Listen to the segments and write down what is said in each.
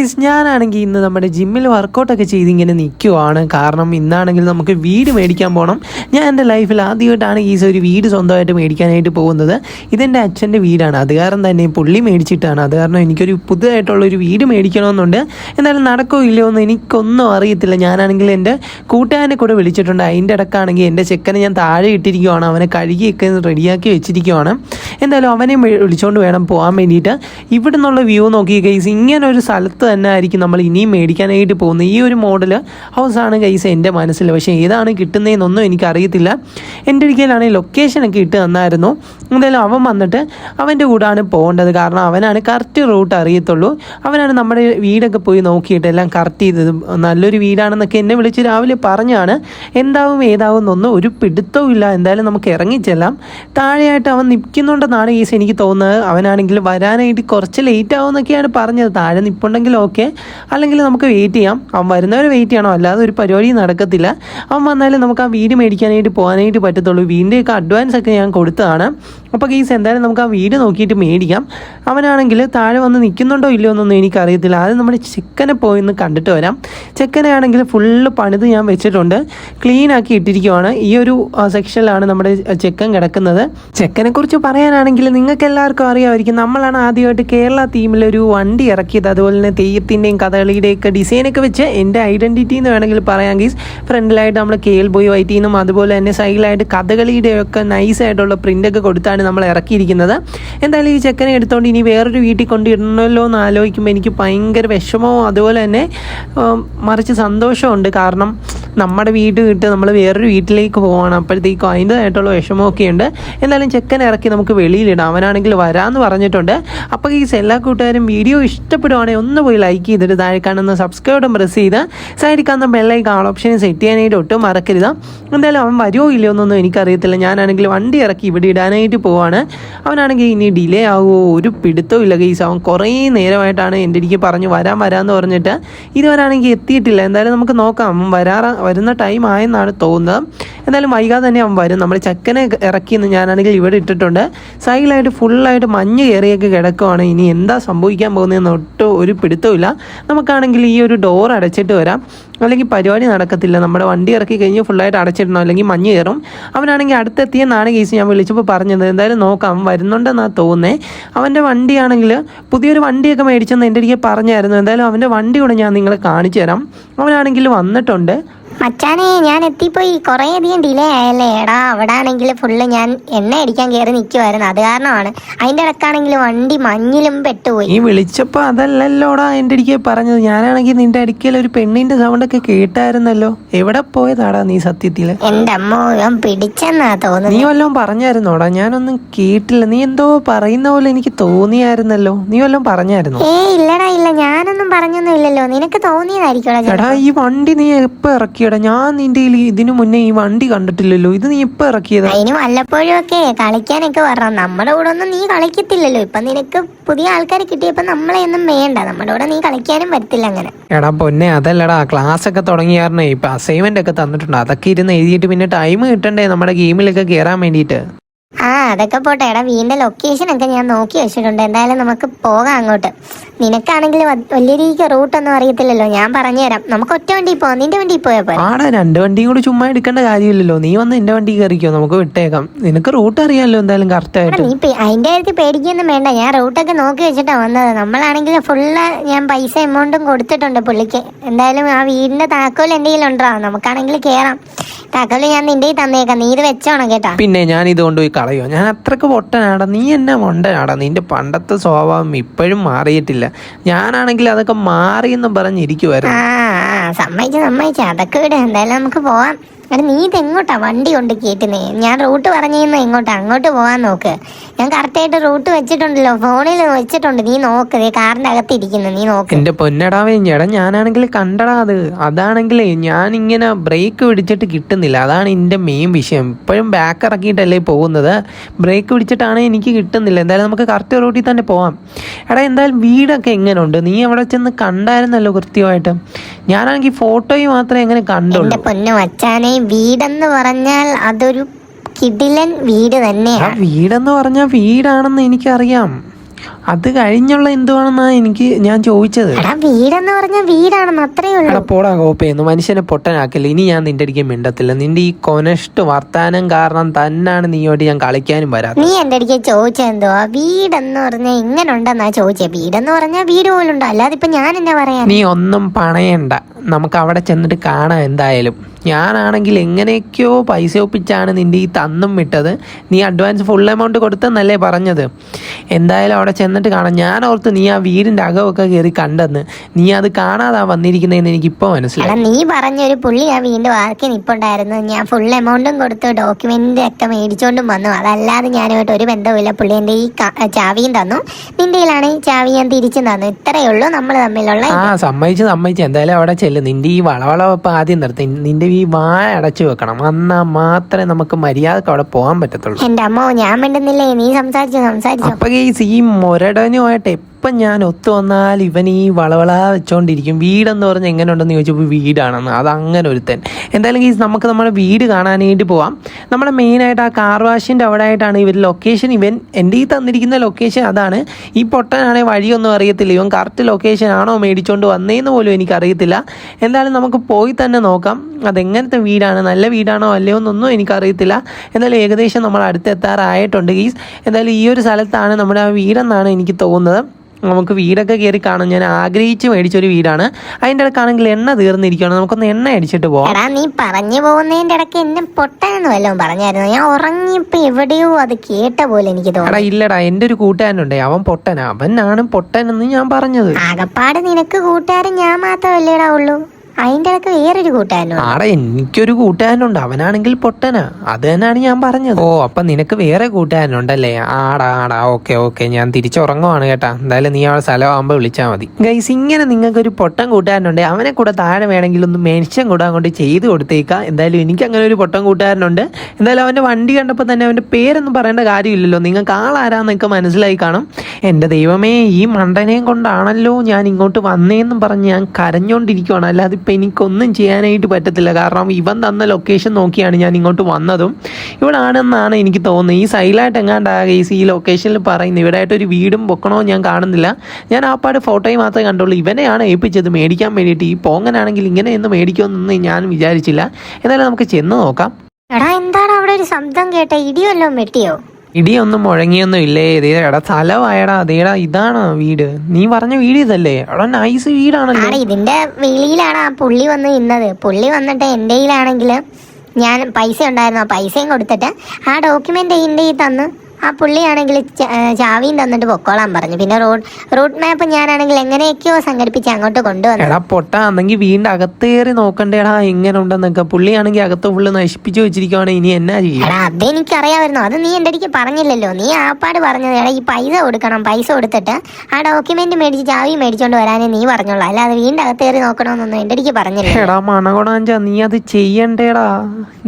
Guys ഞാനാണെങ്കിൽ ഇന്ന് നമ്മുടെ ജിമ്മിൽ വർക്കൗട്ടൊക്കെ ചെയ്ത് ഇങ്ങനെ നിൽക്കുവാണ് കാരണം ഇന്നാണെങ്കിൽ നമുക്ക് വീട് മേടിക്കാൻ പോകണം ഞാൻ എന്റെ ലൈഫിൽ ആദ്യമായിട്ടാണ് ഈ ഒരു വീട് സ്വന്തമായിട്ട് മേടിക്കാനായിട്ട് പോകുന്നത്. ഇതെന്റെ അച്ഛന്റെ വീടാണ്. അത് കാരണം തന്നെ പുള്ളി മേടിച്ചിട്ടാണ്. അത് കാരണം എനിക്കൊരു പുതുതായിട്ടുള്ളൊരു വീട് മേടിക്കണമെന്നുണ്ട്. എന്നാലും നടക്കോ ഇല്ലയോ എന്ന് എനിക്കൊന്നും അറിയത്തില്ല. ഞാനാണെങ്കിൽ എന്റെ കൂട്ടുകാരനെ കൂടെ വിളിച്ചിട്ടുണ്ട്. അതിന്റെ ഇടക്കാണെങ്കിൽ എന്റെ ചെക്കനെ ഞാൻ താഴെ ഇട്ടിരിക്കുവാണ്. അവനെ കഴുകിയൊക്കെ റെഡിയാക്കി വെച്ചിരിക്കുവാണ്. എന്തായാലും അവനെ വിളിച്ചുകൊണ്ട് വേണം പോകാൻ വേണ്ടിയിട്ട്. ഇവിടെ നിന്നുള്ള വ്യൂ നോക്കി ഗൈസ് ഇങ്ങനെ ഒരു സ്ഥലത്ത് തന്നെ ആയിരിക്കും നമ്മൾ ഇനിയും മേടിക്കാനായിട്ട് പോകുന്നത്. ഈ ഒരു മോഡൽ ഹൗസാണ് കൈസ് എന്റെ മനസ്സിൽ പക്ഷേ ഏതാണ് കിട്ടുന്നതെന്നൊന്നും എനിക്കറിയത്തില്ല. എന്റെ ഒരിക്കലാണെങ്കിൽ ലൊക്കേഷനൊക്കെ ഇട്ട് തന്നായിരുന്നു. എന്തായാലും അവൻ വന്നിട്ട് അവന്റെ കൂടാണ് പോകേണ്ടത്. കാരണം അവനാണ് കറക്റ്റ് റൂട്ട് അറിയത്തുള്ളൂ. അവനാണ് നമ്മുടെ വീടൊക്കെ പോയി നോക്കിയിട്ട് എല്ലാം കറക്റ്റ് ചെയ്തത് നല്ലൊരു വീടാണെന്നൊക്കെ എന്നെ വിളിച്ച് രാവിലെ പറഞ്ഞാണ്. എന്താവും ഏതാവും എന്നൊന്നും ഒരു പിടുത്തവും ഇല്ല. എന്തായാലും നമുക്ക് ഇറങ്ങിച്ചെല്ലാം താഴെയായിട്ട് അവൻ നിൽക്കുന്നുണ്ടെന്നാണ് ഈസ് എനിക്ക് തോന്നുന്നത്. അവനാണെങ്കിൽ വരാനായിട്ട് കുറച്ച് ലേറ്റ് ആവുമെന്നൊക്കെയാണ് പറഞ്ഞത്. താഴെ നിൽപ്പുണ്ടെങ്കിൽ ഓക്കെ. അല്ലെങ്കിൽ നമുക്ക് വെയിറ്റ് ചെയ്യാം. അവൻ വരുന്നവരെ വെയിറ്റ് ചെയ്യണം? അല്ലാതെ ഒരു പരിപാടി നടക്കത്തില്ല. അവൻ വന്നാലും നമുക്ക് ആ വീട് മേടിക്കാനായിട്ട് പോകാനായിട്ട് പറ്റത്തുള്ളൂ. വീടിന്റെയൊക്കെ അഡ്വാൻസ് ഒക്കെ ഞാൻ കൊടുത്തതാണ്. അപ്പോൾ കേസ് എന്തായാലും നമുക്ക് ആ വീട് നോക്കിയിട്ട് മേടിക്കാം. അവനാണെങ്കിൽ താഴെ വന്ന് നിൽക്കുന്നുണ്ടോ ഇല്ലയോ എന്നൊന്നും എനിക്കറിയത്തില്ല. ആദ്യം നമ്മുടെ ചെക്കനെ പോയി ഒന്ന് കണ്ടിട്ട് വരാം. ചെക്കനെ ആണെങ്കിൽ ഫുള്ള് പണിത് ഞാൻ വെച്ചിട്ടുണ്ട്. ക്ലീൻ ആക്കി ഇട്ടിരിക്കുവാണ്. ഈ ഒരു സെക്ഷനിലാണ് നമ്മുടെ ചെക്കൻ കിടക്കുന്നത്. ചെക്കനെ കുറിച്ച് പറയാനാണെങ്കിൽ നിങ്ങൾക്ക് എല്ലാവർക്കും അറിയാമായിരിക്കും. നമ്മളാണ് ആദ്യമായിട്ട് കേരള തീമിലൊരു വണ്ടി ഇറക്കിയത്. അതുപോലെ തന്നെ തെയ്യത്തിന്റെയും കഥകളിയുടെയും ഒക്കെ ഡിസൈനൊക്കെ വെച്ച് എന്റെ ഐഡന്റിറ്റി എന്ന് വേണമെങ്കിൽ പറയാം ഗീസ്. ഫ്രണ്ടിലായിട്ട് നമ്മൾ കേൽ ബോയ് വൈറ്റിന്നും അതുപോലെ തന്നെ സൈഡിലായിട്ട് കഥകളിയുടെയൊക്കെ നൈസായിട്ടുള്ള പ്രിന്റൊക്കെ കൊടുത്താണ് നമ്മൾ ഇറക്കിയിരിക്കുന്നത്. എന്തായാലും ഈ ചെക്കനെ എടുത്തുകൊണ്ട് ഇനി വേറൊരു വീട്ടിൽ കൊണ്ടിടണമല്ലോ എന്ന് ആലോചിക്കുമ്പോൾ എനിക്ക് ഭയങ്കര വിഷമവും അതുപോലെ തന്നെ മറിച്ച് സന്തോഷമുണ്ട് കാരണം നമ്മുടെ വീട് വിട്ട് നമ്മൾ വേറൊരു വീട്ടിലേക്ക് പോവാണ്. അപ്പോഴത്തേക്കും അതിന്റെതായിട്ടുള്ള വിഷമമൊക്കെ ഉണ്ട്. എന്നാലും ചെക്കൻ ഇറക്കി നമുക്ക് വെളിയിലിടാം. അവനാണെങ്കിൽ വരാമെന്ന് പറഞ്ഞിട്ടുണ്ട്. അപ്പോൾ ഈ എല്ലാ കൂട്ടുകാരും വീഡിയോ ഇഷ്ടപ്പെടുവാണെങ്കിൽ ഒന്ന് പോയി ലൈക്ക് ചെയ്തിട്ട് താഴെ കാണുന്ന സബ്സ്ക്രൈബും പ്രസ് ചെയ്ത് സൈഡിൽ കാണുന്ന ബെല്ലൈക്ക് ആൾ ഓപ്ഷൻ സെറ്റ് ചെയ്യാനായിട്ട് ഒട്ടും മറക്കരുത്. എന്തായാലും അവൻ വരുമോ ഇല്ലയോ എന്നൊന്നും എനിക്കറിയത്തില്ല. ഞാനാണെങ്കിൽ വണ്ടി ഇറക്കി ഇവിടെ ഇടാനായിട്ട് പോവാണ്. അവനാണെങ്കിൽ ഇനി ഡിലേ ആകുമോ ഒരു പിടുത്തവും ഇല്ല ഗീസ് അവൻ കുറേ നേരമായിട്ടാണ് എന്റെ എനിക്ക് പറഞ്ഞു വരാൻ വരാമെന്ന് പറഞ്ഞിട്ട്. ഇതുവരാണെങ്കിൽ എത്തിയിട്ടില്ല. എന്തായാലും നമുക്ക് നോക്കാം. വരാറ വരുന്ന ടൈം ആയെന്നാണ് തോന്നുന്നത്. എന്തായാലും വൈകാതെ തന്നെ അവൻ വരും. നമ്മൾ ചക്കനെ ഇറക്കിയെന്ന് ഞാനാണെങ്കിൽ ഇവിടെ ഇട്ടിട്ടുണ്ട്. സൈഡിലായിട്ട് ഫുള്ളായിട്ട് മഞ്ഞ് കയറിയൊക്കെ കിടക്കുവാണ്. ഇനി എന്താ സംഭവിക്കാൻ പോകുന്നതെന്ന് ഒട്ടും ഒരു പിടുത്തമില്ല നമുക്കാണെങ്കിൽ ഈ ഒരു ഡോർ അടച്ചിട്ട് വരാം. അല്ലെങ്കിൽ പരിപാടി നടക്കത്തില്ല. നമ്മുടെ വണ്ടി ഇറക്കി കഴിഞ്ഞ് ഫുള്ളായിട്ട് അടച്ചിടണം. അല്ലെങ്കിൽ മഞ്ഞ് കയറും. അവനാണെങ്കിൽ അടുത്തെത്തിയെന്നാണ് കേസ് ഞാൻ വിളിച്ചപ്പോൾ പറഞ്ഞത്. എന്തായാലും നോക്കാം. വരുന്നുണ്ടെന്നാണ് തോന്നുന്നത് അവന്റെ വണ്ടിയാണെങ്കിൽ പുതിയൊരു വണ്ടിയൊക്കെ മേടിച്ചെന്ന് എന്റെ അടുക്കെ പറഞ്ഞായിരുന്നു. എന്തായാലും അവന്റെ വണ്ടി കൂടെ ഞാൻ നിങ്ങളെ കാണിച്ചു തരാം. അവനാണെങ്കിൽ വന്നിട്ടുണ്ട്. മച്ചാനെ ഞാൻ എത്തിപ്പോയി. കുറേ അധികം ഡിലേ ആയല്ലേ? എടാ അവിടെ ആണെങ്കിൽ ഫുള്ള് ഞാൻ എണ്ണ അടിക്കാൻ കയറി നിൽക്കുമായിരുന്നു അത് കാരണമാണ്. അതിന്റെ ഇടക്കാണെങ്കിൽ വണ്ടി മഞ്ഞിലും പെട്ടുപോയി. നീ വിളിച്ചപ്പോൾ അതല്ലല്ലോടാ എന്റെ അടുക്കെ പറഞ്ഞത്. ഞാനാണെങ്കിൽ നിന്റെ അടുക്കൽ ഒരു പെണ്ണിന്റെ സൗണ്ടൊക്കെ കേട്ടായിരുന്നല്ലോ? എവിടെ പോയതാടാ നീ അമ്മ ഇവൻ പിടിച്ചെന്നാ തോന്നുന്നത് നീ വല്ലതും പറഞ്ഞായിരുന്നോടാ? ഞാനൊന്നും കേട്ടില്ല. നീ എന്തോ പറയുന്ന പോലെ എനിക്ക് തോന്നിയായിരുന്നല്ലോ. നീ വല്ലതും പറഞ്ഞായിരുന്നോ? ഏ ഇല്ലടാ ഇല്ല. ഞാനൊന്നും പറഞ്ഞൊന്നും ഇല്ലല്ലോ നിനക്ക് തോന്നിയതായിരിക്കോടാ എടാ ഈ വണ്ടി നീ എപ്പോ ഇറക്കിയടാ? ഞാൻ നിന്റെ കയ്യിൽ ഇതിനു മുന്നേ ഈ വണ്ടി കണ്ടിട്ടില്ലല്ലോ. ഇത് നീ എപ്പോ ഇറക്കിയതാ? അതിന് വല്ലപ്പോഴും ഒക്കെ കളിക്കാനൊക്കെ വരണം. നമ്മുടെ കൂടെ ഒന്നും നീ കളിക്കത്തില്ലല്ലോ. ഇപ്പൊ നിനക്ക് പുതിയ ആൾക്കാരെ കിട്ടിയപ്പോ നമ്മളെ ഒന്നും വേണ്ട. നമ്മുടെ കൂടെ നീ കളിക്കാനും പറ്റില്ല അങ്ങനെ. എടാ പൊന്നെ അതല്ലടാ. ക്ലാസ് ഒക്കെ തുടങ്ങിയായിരുന്നേ. ഇപ്പം അസൈൻമെന്റ് ഒക്കെ തന്നിട്ടുണ്ട്. അതൊക്കെ ഇരുന്ന് എഴുതിയിട്ട് പിന്നെ ടൈം കിട്ടണ്ടേ നമ്മുടെ ഗെയിമിലൊക്കെ കയറാൻ വേണ്ടിയിട്ട്. ആ അതൊക്കെ പോട്ടെ. എടാ വീടിന്റെ ലൊക്കേഷൻ ഒക്കെ ഞാൻ നോക്കി വെച്ചിട്ടുണ്ട്. എന്തായാലും നമുക്ക് പോകാം അങ്ങോട്ട്. നിനക്കാണെങ്കിൽ വലിയ രീതിക്ക് റൂട്ട് ഒന്നും അറിയത്തില്ലല്ലോ. ഞാൻ പറഞ്ഞു തരാം നമുക്ക് ഒറ്റ വണ്ടി പോവാം. നിന്റെ വണ്ടി പോയാ പോരെ. ആടാ രണ്ട് വണ്ടിയും കൂടി ചുമ്മാ എടുക്കേണ്ട കാര്യമില്ലല്ലോ. നീ വന്ന് എന്റെ വണ്ടി കയറിക്കോ. നമുക്ക് വിട്ടേക്കാം. നിനക്ക് റൂട്ട് അറിയാമല്ലോ എന്തായാലും കറക്റ്റ് ആയിട്ട്. നീ അതിന്റെ കാര്യത്തിൽ പേടിക്കൊന്നും വേണ്ട. ഞാൻ റൂട്ടൊക്കെ നോക്കി വെച്ചിട്ടാ വന്നത്. നമ്മളാണെങ്കിൽ ഫുള്ള് ഞാൻ പൈസ എമൗണ്ടും കൊടുത്തിട്ടുണ്ട് പുള്ളിക്ക്. എന്തായാലും ആ വീടിന്റെ താക്കോൽ എന്തെങ്കിലും ഉണ്ടോ നമുക്കാണെങ്കിൽ കേറാം. താക്കോൽ ഞാൻ നിന്റെ തന്നേക്കാം. നീ ഇത് വെച്ചോണം കേട്ടാ. പിന്നെ ഞാൻ ഇത് കൊണ്ടുപോയി കളയോ ഞാൻ അത്രയ്ക്ക് പൊട്ടനാടാ. നീ എന്നെ മൊണ്ടനാടാ. നിന്റെ പണ്ടത്തെ സ്വഭാവം ഇപ്പോഴും മാറിയിട്ടില്ല. ഞാനാണെങ്കിൽ അതൊക്കെ മാറിയെന്ന് പറഞ്ഞിരിക്കുവായിരുന്നു. ആ ആ, സമ്മതിച്ചു സമ്മതിച്ചു. അതൊക്കെ വിട്. എന്തായാലും നമുക്ക് പോവാം. എടാ നീ ഇത് എങ്ങോട്ടാ വണ്ടി കൊണ്ട് കയറ്റുന്നേ ഞാൻ റൂട്ട് പറഞ്ഞിരുന്നു എങ്ങോട്ടാ അങ്ങോട്ട് പോകാൻ നോക്ക്. ഞാൻ കറക്റ്റായിട്ട് റൂട്ട് വെച്ചിട്ടുണ്ടല്ലോ ഫോണിൽ വെച്ചിട്ടുണ്ട്. നീ നോക്ക് ദേ കാറിന്റെ അകത്ത് ഇരിക്കുന്നു നീ നോക്ക്. എന്റെ പൊന്നടാവേ ചേട്ടാ ഞാനാണെങ്കിൽ കണ്ടടാ അത്. അതാണെങ്കിലേ ഞാൻ ഇങ്ങനെ ബ്രേക്ക് പിടിച്ചിട്ട് കിട്ടുന്നില്ല. അതാണ് എന്റെ മെയിൻ വിഷയം. ഇപ്പോഴും ബാക്ക് ഇറക്കിയിട്ടല്ലേ പോകുന്നത്. ബ്രേക്ക് പിടിച്ചിട്ടാണ് എനിക്ക് കിട്ടുന്നില്ല. എന്തായാലും നമുക്ക് കറക്റ്റ് റൂട്ടിൽ തന്നെ പോവാം. എടാ എന്തായാലും വീടൊക്കെ എങ്ങനെയുണ്ട് നീ അവിടെ ചെന്ന് കണ്ടായിരുന്നല്ലോ കൃത്യമായിട്ട്. ഞാനാണെങ്കിൽ ഫോട്ടോയിൽ മാത്രമേ എങ്ങനെ കണ്ടുള്ളൂ. എന്റെ പൊന്നു മച്ചാനെ വീടെന്ന് പറഞ്ഞാൽ അതൊരു കിടിലൻ വീട് തന്നെയാണ് വീടെന്ന് പറഞ്ഞാൽ വീടാണെന്ന് എനിക്കറിയാം. അത് കഴിഞ്ഞുള്ള എന്തുവാണെന്നാ എനിക്ക് ഞാൻ ചോദിച്ചത്? വീടെന്ന് പറഞ്ഞ വീടാണെന്ന് അത്രേ ഉള്ളൂ. പോടാ കോപ്പയെന്ന് മനുഷ്യനെ പൊട്ടനാക്കില്ല? ഇനി ഞാൻ നിന്റെ അടിക്കാൻ മിണ്ടത്തില്ല. നിന്റെ ഈ കൊനഷ്ട് വർത്താനം കാരണം തന്നാണ് നീയോട്ട് ഞാൻ കളിക്കാനും വരാം നീ എന്റെ അടിക്ക് ചോദിച്ചെന്തുവാ വീടെന്ന് പറഞ്ഞാൽ ഇങ്ങനെ ഉണ്ടെന്നാ ചോദിച്ചേ? വീടെന്ന് പറഞ്ഞാൽ വീട് പോലുണ്ടോ? അല്ലാതെ ഇപ്പൊ ഞാൻ എന്നാ പറയാ നീ ഒന്നും പണയണ്ട. നമുക്ക് അവിടെ ചെന്നിട്ട് കാണാം എന്തായാലും. ഞാനാണെങ്കിൽ എങ്ങനെയൊക്കെയോ പൈസ ഒപ്പിച്ചാണ് നിന്റെ ഈ തന്നും വിട്ടത്. നീ അഡ്വാൻസ് ഫുൾ എമൗണ്ട് കൊടുത്തെന്നല്ലേ പറഞ്ഞത്. എന്തായാലും അവിടെ ചെന്നിട്ട് കാണാം. ഞാൻ ഓർത്ത് നീ ആ വീടിന്റെ അകമൊക്കെ കയറി കണ്ടെന്ന്. നീ അത് കാണാതാ വന്നിരിക്കുന്നതെന്ന് എനിക്ക് ഇപ്പൊ മനസ്സിലായി നീ പറഞ്ഞ ഒരു പുള്ളി ആ വീണ്ടും ആർക്കി നിപ്പുണ്ടായിരുന്നു. ഞാൻ ഫുൾ എമൗണ്ടും കൊടുത്തു ഡോക്യുമെന്റ് ഒക്കെ മേടിച്ചോണ്ടും വന്നു. അതല്ലാതെ ഞാനുമായിട്ട് ഒരു ബന്ധവുമില്ല. പുള്ളി എന്റെ ഈ ചാവിയും തന്നു. നിന്റെ ഈ ചാവി ഞാൻ തിരിച്ചു തന്നു. ഇത്രയേ ഉള്ളൂ നമ്മൾ തമ്മിലുള്ള ആ സമ്മതിച്ച് സമ്മതിച്ച്. എന്തായാലും അവിടെ ചെല്ലും. നിന്റെ ഈ വളവളവപ്പം ആദ്യം നിർത്തി. നിന്റെ ഈ വായ അടച്ചു വെക്കണം. എന്നാ മാത്രമേ നമുക്ക് മര്യാദയ്ക്ക് അവിടെ പോകാൻ പറ്റത്തുള്ളൂ. എന്റെ അമ്മോ ഞാൻ മിണ്ടുന്നില്ലേ? നീ സംസാരിച്ചു സംസാരിച്ചു. അപ്പൊ ഈ മുരടനുമായിട്ട് എപ്പം ഞാൻ ഒത്തു വന്നാൽ ഇവൻ ഈ വളവള വെച്ചോണ്ടിരിക്കും. വീടെന്ന് പറഞ്ഞ് എങ്ങനെ ഉണ്ടെന്ന് ചോദിച്ചപ്പോൾ വീടാണെന്ന്. അത് അങ്ങനെ ഒരുത്തൻ. എന്തായാലും ഈ നമുക്ക് നമ്മുടെ വീട് കാണാനായിട്ട് പോവാം. നമ്മുടെ മെയിനായിട്ട് ആ കാർ വാഷിന്റെ അവിടെ ആയിട്ടാണ് ഇവർ ലൊക്കേഷൻ ഇവൻ എന്റെ ഈ തന്നിരിക്കുന്ന ലൊക്കേഷൻ അതാണ്. ഈ പൊട്ടനാണെങ്കിൽ വഴിയൊന്നും അറിയത്തില്ല. ഇവൻ കറക്റ്റ് ലൊക്കേഷൻ ആണോ മേടിച്ചുകൊണ്ട് വന്നേന്ന് പോലും എനിക്കറിയത്തില്ല. എന്തായാലും നമുക്ക് പോയി തന്നെ നോക്കാം. അതെങ്ങനത്തെ വീടാണ്? നല്ല വീടാണോ അല്ലയോ എന്നൊന്നും എനിക്കറിയത്തില്ല. എന്തായാലും ഏകദേശം നമ്മൾ അടുത്തെത്താറായിട്ടുണ്ട് ഗീസ്. എന്തായാലും ഈ ഒരു സ്ഥലത്താണ് നമ്മുടെ ആ വീടെന്നാണ് എനിക്ക് തോന്നുന്നത്. നമുക്ക് വീടൊക്കെ കയറി കാണും ഞാൻ ആഗ്രഹിച്ച് മേടിച്ചൊരു വീടാണ്. അതിന്റെ ഇടക്കാണെങ്കിൽ എണ്ണ തീർന്നിരിക്കുകയാണ്. നമുക്കൊന്ന് എണ്ണ അടിച്ചിട്ട് എടാ നീ പറഞ്ഞു പോകുന്നതിന്റെ ഇടയ്ക്ക് എന്നെ പൊട്ടാന്ന് വല്ലതും പറഞ്ഞായിരുന്നു? ഞാൻ ഉറങ്ങിയപ്പോ എവിടെയോ അത് കേട്ട പോലെ എനിക്ക് തോന്നുന്നു ഇല്ലടാ എന്റെ ഒരു കൂട്ടുകാരനുണ്ടേ. അവൻ പൊട്ടനാ. അവനാണ് പൊട്ടനെന്ന് ഞാൻ പറഞ്ഞത്. ആകപ്പാട് നിനക്ക് കൂട്ടുകാരൻ ഞാൻ മാത്രമല്ലേടാ ഉള്ളൂ. അതിന്റെ ഇടയ്ക്ക് വേറൊരു കൂട്ടുകാരനും ആടാ എനിക്കൊരു കൂട്ടുകാരനുണ്ട് അവനാണെങ്കിൽ പൊട്ടനാ. അത് തന്നെയാണ് ഞാൻ പറഞ്ഞത്. ഓ അപ്പൊ നിനക്ക് വേറെ കൂട്ടുകാരനുണ്ടല്ലേ ആടാ ആടാ. Okay okay. ഞാൻ തിരിച്ചുറങ്ങുവാണ് കേട്ടാ. എന്തായാലും നീ അവളെ സ്ഥലമാകുമ്പോൾ വിളിച്ചാൽ മതി. ഗൈസ് ഇങ്ങനെ നിങ്ങൾക്ക് ഒരു പൊട്ടൻ കൂട്ടുകാരനുണ്ട് അവനെ കൂടെ താഴെ വേണമെങ്കിൽ ഒന്ന് മെൻഷൻ കൂടെ അങ്ങോട്ട് ചെയ്ത് കൊടുത്തേക്കാം. എന്തായാലും എനിക്ക് അങ്ങനെ ഒരു പൊട്ടൻ കൂട്ടുകാരനുണ്ട് എന്തായാലും അവന്റെ വണ്ടി കണ്ടപ്പോൾ തന്നെ അവന്റെ പേരൊന്നും പറയേണ്ട കാര്യമില്ലല്ലോ. നിങ്ങൾക്ക് ആളാരാന്നൊക്കെ മനസ്സിലായി കാണും. എന്റെ ദൈവമേ ഈ മണ്ടനെയും കൊണ്ടാണല്ലോ ഞാൻ ഇങ്ങോട്ട് വന്നേന്നും പറഞ്ഞ് ഞാൻ കരഞ്ഞോണ്ടിരിക്കുവാണ്. അല്ലാതെ ഇപ്പം എനിക്കൊന്നും ചെയ്യാനായിട്ട് പറ്റത്തില്ല. കാരണം ഇവൻ തന്ന ലൊക്കേഷൻ നോക്കിയാണ് ഞാൻ ഇങ്ങോട്ട് വന്നതും. ഇവിടെ ആണെന്നാണ് എനിക്ക് തോന്നുന്നത്. ഈ സൈലായിട്ട് എങ്ങാണ്ടാ ഗൈസ് ഈ ലൊക്കേഷനിൽ പറയുന്നത്. ഇവിടായിട്ട് ഒരു വീടും പൊക്കണോ ഞാൻ കാണുന്നില്ല. ഞാൻ ആ പാട് ഫോട്ടോയും മാത്രമേ കണ്ടുള്ളൂ. ഇവനെയാണ് ഏൽപ്പിച്ചത് മേടിക്കാൻ വേണ്ടിയിട്ട്. ഈ പോങ്ങനാണെങ്കിൽ ഇങ്ങനെ എന്ന് മേടിക്കുമെന്നൊന്നും ഞാൻ വിചാരിച്ചില്ല. എന്നാലും നമുക്ക് ചെന്ന് നോക്കാം. എടാ എന്താണ് അവിടെ ഒരു ശബ്ദം കേട്ട? ഇടിയല്ലോ വെട്ടിയോ? ഇടിയൊന്നും മുഴങ്ങിയൊന്നും ഇല്ലേ? ഇതേ എടാ സ്ഥലമായടാ അതേടാ ഇതാണ് വീട്. നീ പറഞ്ഞ വീട് ഇതല്ലേ? എടാ നൈസ് വീടാണല്ലോ. ഇതിന്റെ വെളിയിലാണ് ആ പുള്ളി വന്ന് നിന്നത്. പുള്ളി വന്നിട്ട് എന്റെ കയ്യിലാണെങ്കിൽ ഞാൻ പൈസ ഉണ്ടായിരുന്നു. ആ പൈസയും കൊടുത്തിട്ട് ആ ഡോക്യുമെന്റ് എന്റെ കയ്യിൽ തന്ന്. ആ പുള്ളിയാണെങ്കിൽ ചാവിയും തന്നിട്ട് പൊക്കോളാൻ പറഞ്ഞു. പിന്നെ റോഡ് റൂട്ട് മാപ്പ് ഞാനാണെങ്കിൽ എങ്ങനെയൊക്കെയോ സംഘടിപ്പിച്ച് അങ്ങോട്ട് കൊണ്ടുവന്നു. എടാ പൊട്ട അന്നെങ്കിൽ വീടിന്റെ അകത്ത് കയറി നോക്കണ്ടേടാ എങ്ങനെ ഉണ്ടെന്നൊക്കെ പുള്ളിയാണെങ്കിൽ അകത്ത് ഫുള്ള് നശിപ്പിച്ചു വെച്ചിരിക്കുവാണ് ഇനി എന്നാ ചെയ്യും? അതെനിക്ക് അതെനിക്കറിയാമായിരുന്നു. അത് നീ എന്റെ അടുക്ക് പറഞ്ഞില്ലല്ലോ. നീ ആപ്പാട് പറഞ്ഞത്. എടാ ഈ പൈസ കൊടുക്കണം പൈസ കൊടുത്തിട്ട് ആ ഡോക്യുമെന്റ് മേടിച്ച് ചാവി മേടിച്ചോണ്ട് വരാനേ നീ പറഞ്ഞോളൂ. അല്ലാതെ വീണ്ടും അകത്ത് കയറി നോക്കണമെന്നൊന്നും എന്റെ അടുക്ക് പറഞ്ഞില്ല എടാ മണകൊടാഞ്ച നീ അത് ചെയ്യണ്ടേടാ.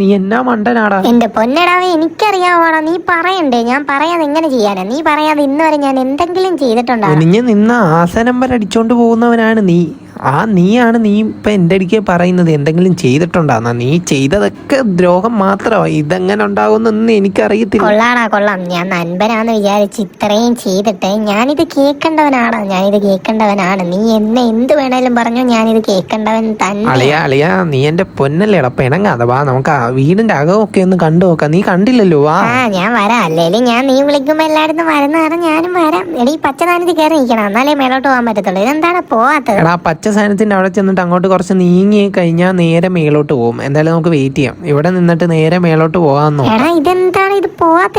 നീ എന്നാ മണ്ടനാടാ? എന്റെ പൊന്നടാവേ എനിക്കറിയാവാടാ. നീ പറയണ്ടേ ഞാൻ പറയാതെ എങ്ങനെ ചെയ്യാനാ? നീ പറയാതെ ഇന്നുവരെ ഞാൻ എന്തെങ്കിലും ചെയ്തിട്ടുണ്ടോ? നിന്ന ആസനം വരെ അടിച്ചോണ്ട് പോകുന്നവനാണ് നീ. ആ നീയാണ് നീ ഇപ്പം എന്റെ അടുക്കെ പറയുന്നത്. എന്തെങ്കിലും ചെയ്തിട്ടുണ്ടാകുന്ന നീ ചെയ്തതൊക്കെ ദ്രോഹം മാത്രമാണ് ഇതെങ്ങനെ ഉണ്ടാകുമെന്നൊന്നും എനിക്കറിയത്തില്ല. കൊള്ളാടാ കൊള്ളാം. ഞാൻ നൻപനാന്ന് വിചാരിച്ച് ഇത്രയും ചെയ്തിട്ട് ഞാനിത് കേൾക്കേണ്ടവനാണ്. ഞാനിത് കേൾക്കേണ്ടവനാണ്. നീ എന്നെ എന്ത് വേണേലും പറഞ്ഞു ഞാനിത് കേൾക്കേണ്ടവൻ തന്നെ അളിയ അളിയ നീ എന്റെ പൊന്നല്ലേ? പൊന്നല്ലേടാ ഇണങ്ങാതെ വാ നമുക്ക് ആ വീടിന്റെ അകമൊക്കെ ഒന്ന് കണ്ടു നോക്കാം. നീ കണ്ടില്ലല്ലോ വാ. ആ ഞാൻ വരാം. അല്ലേലും ഞാൻ നീ വിളിക്കുമ്പോൾ എല്ലായിടത്തും വരുന്ന കാരണം ഞാനും വരാം. എടീ പച്ചനാനത്തിൽ കയറി നിൽക്കണം. എന്നാലേ മേലോട്ട് പോകാൻ പറ്റത്തുള്ളൂ. ഇതെന്താണ് പോവാത്തത്? എടാ പച്ച സാധനത്തിന്റെ അവിടെ ചെന്നിട്ട് അങ്ങോട്ട് കുറച്ച് നീങ്ങി കഴിഞ്ഞാൽ നേരെ മേലോട്ട് പോകും. എന്തായാലും നമുക്ക് വെയിറ്റ് ചെയ്യാം. ഇവിടെ നിന്നിട്ട് നേരെ മേലോട്ട് പോകാമെന്നോ? ഇതെന്താണ്? ഇത് പോവാത്ത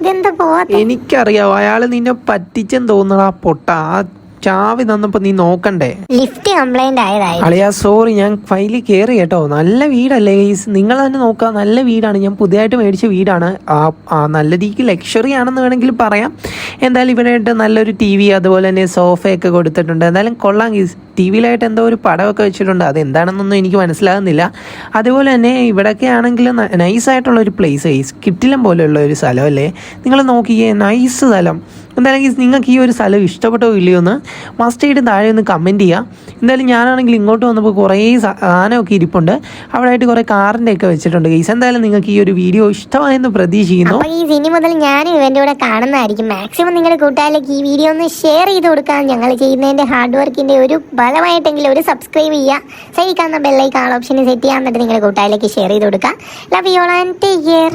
ഇതെന്താ എനിക്കറിയാം. അയാൾ നിന്നെ പറ്റിച്ചെന്ന് തോന്നടാ പൊട്ട ആ ചാവി തന്നപ്പോ നീ നോക്കണ്ടേ? ലിഫ്റ്റ് കംപ്ലൈന്റ് ആയതായി. അളിയാ സോറി ഞാൻ ഫൈലിൽ കയറി കേട്ടോ. നല്ല വീടല്ലേ ഗൈസ് നിങ്ങൾ തന്നെ നോക്കുക. നല്ല വീടാണ്. ഞാൻ പുതിയതായിട്ട് മേടിച്ച വീടാണ്. നല്ല രീതിക്ക് ലക്ഷറി ആണെന്ന് വേണമെങ്കിൽ പറയാം. എന്തായാലും ഇവനായിട്ട് നല്ലൊരു ടി വി അതുപോലെ തന്നെ സോഫയൊക്കെ കൊടുത്തിട്ടുണ്ട്. എന്തായാലും കൊള്ളാം ഗീസ് ടി വിയിലായിട്ട് എന്തോ ഒരു പടമൊക്കെ വെച്ചിട്ടുണ്ട്. അത് എന്താണെന്നൊന്നും എനിക്ക് മനസ്സിലാകുന്നില്ല. അതുപോലെ തന്നെ ഇവിടെയൊക്കെ ആണെങ്കിൽ നൈസായിട്ടുള്ള ഒരു പ്ലേസ് ഗൈസ് കിട്ടിലം പോലെയുള്ള ഒരു സ്ഥലം അല്ലേ? നിങ്ങൾ നോക്കിയേ നൈസ് സ്ഥലം. എന്തായാലും നിങ്ങൾക്ക് ഈ ഒരു സ്ഥലം ഇഷ്ടപ്പെട്ടോ ഇല്ലയോ എന്ന് മസ്റ്റായിട്ട് താഴെ ഒന്ന് കമന്റ് ചെയ്യുക എന്തായാലും ഞാനാണെങ്കിൽ ഇങ്ങോട്ട് വന്നപ്പോൾ കുറേ സാധനമൊക്കെ ഇരിപ്പുണ്ട്. അവിടെ ആയിട്ട് കുറേ കാറിന്റെ ഒക്കെ വെച്ചിട്ടുണ്ട് ഗൈസ്. എന്തായാലും നിങ്ങൾക്ക് ഈ ഒരു വീഡിയോ ഇഷ്ടമായെന്ന് പ്രതീക്ഷിക്കുന്നു. ഈ സിനി മുതൽ ഞാനും ഇവന്റെ കൂടെ കാണുന്നതായിരിക്കും. മാക്സിമം നിങ്ങളുടെ കൂട്ടുകാരിലേക്ക് ഈ വീഡിയോ ഒന്ന് ഷെയർ ചെയ്ത് കൊടുക്കാൻ ഞങ്ങൾ ചെയ്യുന്നതിന്റെ ഹാർഡ് വർക്കിന്റെ ഒരു ഫലമായിട്ടെങ്കിലും ഒരു സബ്സ്ക്രൈബ് ചെയ്യുക. സൈ കാണുന്ന ബെല്ലൈക്കാൾ ഓപ്ഷൻ സെറ്റ് ചെയ്യാൻ എന്നിട്ട് നിങ്ങളുടെ കൂട്ടുകാരിലേക്ക് ഷെയർ ചെയ്ത് കൊടുക്കുക. Love you and take care